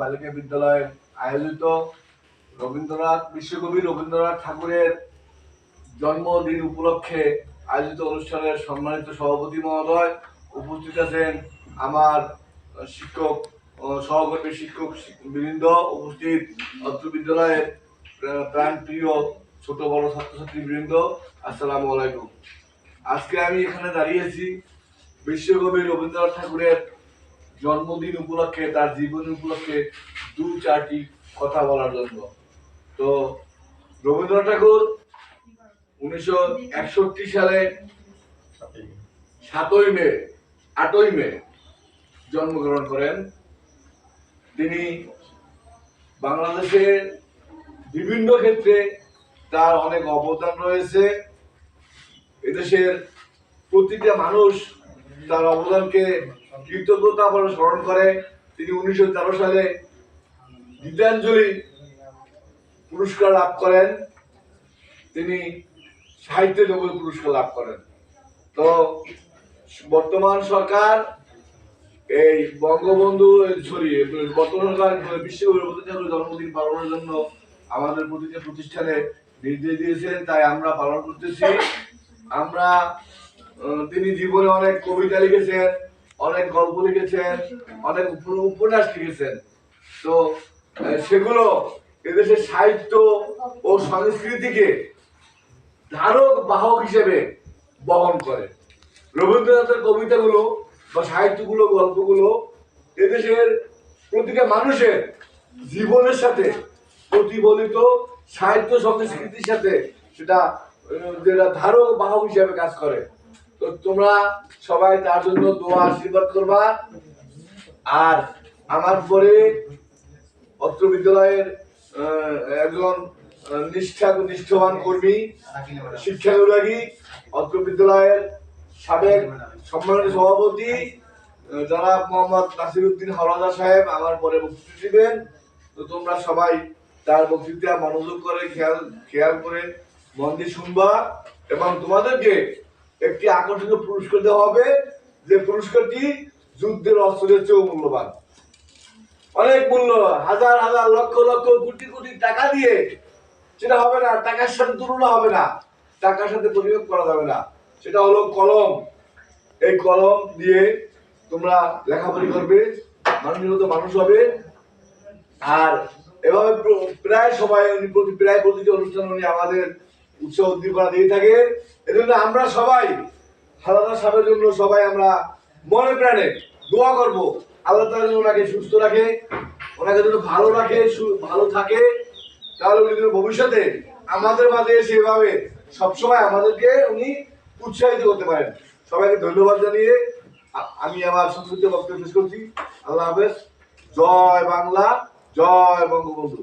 বালিকা বিদ্যালয়ে আয়োজিত রবীন্দ্রনাথ, বিশ্বকবি রবীন্দ্রনাথ ঠাকুরের জন্মদিন উপলক্ষে আয়োজিত সম্মানিত সভাপতি মহোদয় উপস্থিত আছেন আমার শিক্ষক সহকর্মী শিক্ষক বৃন্দ উপস্থিত বিদ্যালয়ের প্রাণ প্রিয় ছোট বড় ছাত্রছাত্রী বৃন্দ আসসালামু আলাইকুম। আজকে আমি এখানে দাঁড়িয়েছি বিশ্বকবি রবীন্দ্রনাথ ঠাকুরের জন্মদিন উপলক্ষে, তার জীবনী উপলক্ষে দু চারটি কথা বলার জন্য। তো রবীন্দ্রনাথ ঠাকুর উনিশশো একষট্টি সালে সাতই মে, আটই মে জন্মগ্রহণ করেন। তিনি বাংলাদেশের বিভিন্ন ক্ষেত্রে তার অনেক অবদান রয়েছে। এদেশের প্রতিটা মানুষ তার অবদানকে কৃতজ্ঞতা বলে স্মরণ করে, তিনি উনিশশো তেরো সালে গীতাঞ্জলি পুরস্কার লাভ করেন। তিনি সাহিত্য নোবেল পুরস্কার লাভ করেন। তো বর্তমান সরকার এই বঙ্গবন্ধু সরি, বর্তমান সরকার বিশ্বকবি জন্মদিন পালনের জন্য আমাদের প্রতিটা প্রতিষ্ঠানে নির্দেশ দিয়েছেন তাই আমরা পালন করতেছি। আমরা তিনি জীবনে অনেক কবিতা লিখেছেন। অনেক গল্প লিখেছেন, অনেক উপন্যাস লিখেছেন। তো সেগুলো এদেশের সাহিত্য ও সংস্কৃতিকে ধারক, বাহক হিসেবে বহন করে। রবীন্দ্রনাথের কবিতাগুলো বা সাহিত্যগুলো, গল্পগুলো এদেশের প্রতিটা মানুষের জীবনের সাথে প্রতিফলিত সাহিত্য, সংস্কৃতির সাথে সেটা ধারক, বাহক হিসেবে কাজ করে। তো তোমরা সবাই তার জন্য দোয়া আশীর্বাদ করবা। আর আমার পরে অত্র বিদ্যালয়ের একজন নিষ্ঠা, নিষ্ঠবান কর্মী, শিক্ষা বিভাগী, অত্র বিদ্যালয়ের সাবেক সম্মানিত সভাপতি জনাব মোহাম্মদ নাসিরুদ্দিন হাওলাদার সাহেব আমার পরে বক্তৃতা দিবেন। তো তোমরা সবাই তার বক্তৃতা মনোযোগ করে খেয়াল খেয়াল করে মন দিয়ে শুনবা এবং তোমাদেরকে একটি আকর্ষণীয় পুরস্কার দেওয়া হবে। যে পুরস্কারটি যুদ্ধের অস্ত্রের চেয়েও মূল্যবান। অনেক মূল্য, হাজার হাজার, লক্ষ লক্ষ, কোটি কোটি টাকা দিয়ে। সেটা হবে না, টাকার সাথে তুলনা হবে না। টাকার সাথে পরিয়োগ করা যাবে না। সেটা হলো কলম। এই কলম দিয়ে তোমরা লেখাপড়ি করবে মানুষের মতো মানুষ হবে। আর এভাবে প্রায় সবাই উনি প্রতি, প্রায় প্রতিটি অনুষ্ঠান উনি আমাদের উৎসাহ উদ্দীপনা দিয়ে থাকে। এজন্য আমরা সবাই, হালাদা সাহেবের জন্য সবাই আমরা মনে প্রাণে দোয়া করব। আল্লাহ তাআলা যেন ওনাকে সুস্থ রাখে, ওনাকে যেন ভালো রাখে ভালো থাকে। তাহলে উনি যেন ভবিষ্যতে আমাদের মাঝে এসে এভাবে সবসময় আমাদেরকে উনি উৎসাহিত করতে পারেন। সবাইকে ধন্যবাদ জানিয়ে আমি আমার সংস্কৃত বক্তব্য শেষ করছি। আল্লাহ হাফেজ। জয় বাংলা, জয় বঙ্গবন্ধু।